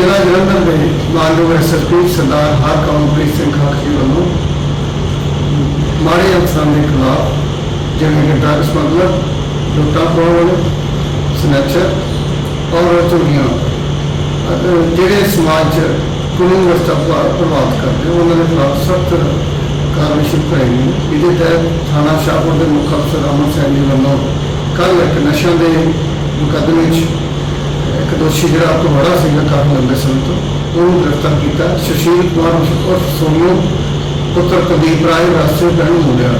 ਜ਼ਿਲ੍ਹਾ ਜਲੰਧਰ ਦੇ ਮਾਨਯੋਗ ਐਸਐਸਪੀ ਸਰਦਾਰ ਹਰਕਮਲਪ੍ਰੀਤ ਸਿੰਘ ਖਾਖ ਜੀ ਵੱਲੋਂ ਮਾੜੇ ਅਫਸਰਾਂ ਦੇ ਖਿਲਾਫ ਜਿਵੇਂ ਕਿ ਡਰੱਗ ਸਮਗਲਰ, ਲੁੱਟਾਂ ਖੋਹ ਵਾਲੇ ਸਨੈਚਰ ਔਰ ਚੋਰੀਆਂ ਜਿਹੜੇ ਸਮਾਜ 'ਚ ਕਾਨੂੰਨ ਵਿਵਸਥਾ ਪ੍ਰਭਾਵਿਤ ਕਰਦੇ ਉਹਨਾਂ ਦੇ ਖਿਲਾਫ ਸਖਤ ਕਾਰਵਾਈ ਸ਼ੁਰੂ ਕਰਾਈ ਇਹਦੇ ਤਹਿਤ ਥਾਣਾ ਸ਼ਾਹਪੁਰ ਦੇ ਮੁੱਖ ਅਫਸਰ ਅਮਰ ਸੈਨ ਜੀ ਵੱਲੋਂ ਕੱਲ੍ਹ ਇੱਕ ਨਸ਼ਿਆਂ ਦੇ ਮੁਕੱਦਮੇ 'ਚ ਇੱਕ ਦੋਸ਼ੀ ਜਿਹੜਾ ਤੁਹਾਡਾ ਸੀਗਾ ਕਾਫੀ ਲੰਬੇ ਸਮੇਂ ਤੋਂ ਉਹਨੂੰ ਗ੍ਰਿਫਤਾਰ ਕੀਤਾ। ਸੁਸ਼ੀਲ ਕੁਮਾਰ ਉਰਫ ਸੋਨੂ ਪੁੱਤਰ ਕੁਲਦੀਪ ਰਾਏ ਰਾਸਤੇ ਪਿੰਡ ਮੁੰਡਿਆ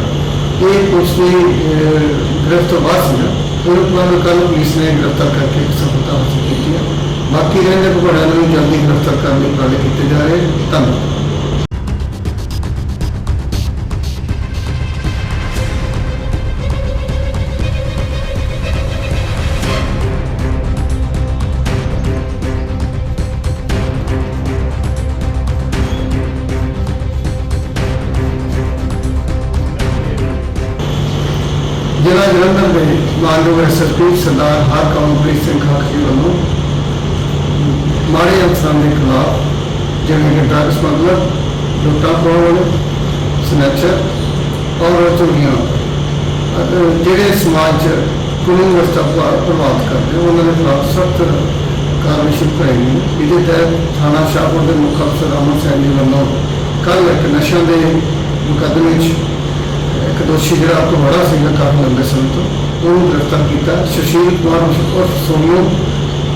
ਇਹ ਪੁਲਿਸ ਦੀ ਅਹ, ਗ੍ਰਿਫਤ ਤੋਂ ਬਾਅਦ ਸੀਗਾ ਉਹਨੂੰ ਕੱਲ ਪੁਲਿਸ ਨੇ ਗ੍ਰਿਫਤਾਰ ਕਰਕੇ ਸਫਲਤਾ ਹਾਸਲ ਕੀਤੀ ਹੈ। ਬਾਕੀ ਰਹਿੰਦੇ ਭਗੌੜਿਆਂ ਨੂੰ ਵੀ ਜਲਦੀ ਗ੍ਰਿਫਤਾਰ ਕਰਨ ਦੇ ਉਪਰਾਲੇ ਕੀਤੇ ਜਾ ਰਹੇ ਧੰਨਵਾਦ। ਜ਼ਿਲ੍ਹਾ ਜਲੰਧਰ ਦੇ ਮਾਨਯੋਗ ਐਸਐਸਪੀ ਸਰਦਾਰ ਹਰਕਮਲਪ੍ਰੀਤ ਸਿੰਘ ਖਾਖ ਜੀ ਵੱਲੋਂ ਮਾੜੇ ਅਫਸਰਾਂ ਦੇ ਖਿਲਾਫ ਜਿਵੇਂ ਕਿ ਡਰੱਗ ਸਮਗਲਰ, ਲੁੱਟਾਂ ਖੋਹ ਵਾਲੇ ਸਨੈਚਰ ਔਰ ਚੋਰੀਆਂ ਜਿਹੜੇ ਸਮਾਜ 'ਚ ਕਾਨੂੰਨ ਵਿਵਸਥਾ ਪ੍ਰਭਾਵਿਤ ਕਰਦੇ ਉਹਨਾਂ ਦੇ ਖਿਲਾਫ ਸਖਤ ਕਾਰਵਾਈ ਸ਼ੁਰੂ ਕਰਾਈ ਇਹਦੇ ਤਹਿਤ ਥਾਣਾ ਸ਼ਾਹਪੁਰ ਦੇ ਮੁੱਖ ਅਫਸਰ ਅਮਰ ਸੈਨ ਜੀ ਵੱਲੋਂ ਕੱਲ੍ਹ ਇੱਕ ਨਸ਼ਿਆਂ ਦੇ ਮੁਕੱਦਮੇ 'ਚ ਇੱਕ ਦੋਸ਼ੀ ਜਿਹੜਾ ਤੁਹਾਡਾ ਸੀਗਾ ਕਾਫੀ ਲੰਬੇ ਸਮੇਂ ਤੋਂ ਉਹਨੂੰ ਗ੍ਰਿਫਤਾਰ ਕੀਤਾ ਸੁਸ਼ੀਲ ਕੁਮਾਰ ਉਰਫ ਸੋਨੂ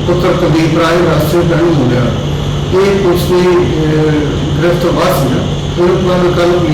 ਪੁੱਤਰ ਕੁਲਦੀਪ ਰਾਏ ਰਾਸਤੇ ਪਿੰਡ ਮੁੰਡਿਆ ਇਹ ਪੁਲਿਸ ਦੀ ਅਹ, ਗ੍ਰਿਫਤ ਤੋਂ ਬਾਅਦ ਸੀਗਾ ਉਹਨੂੰ ਕੱਲ ਪੁਲਿਸ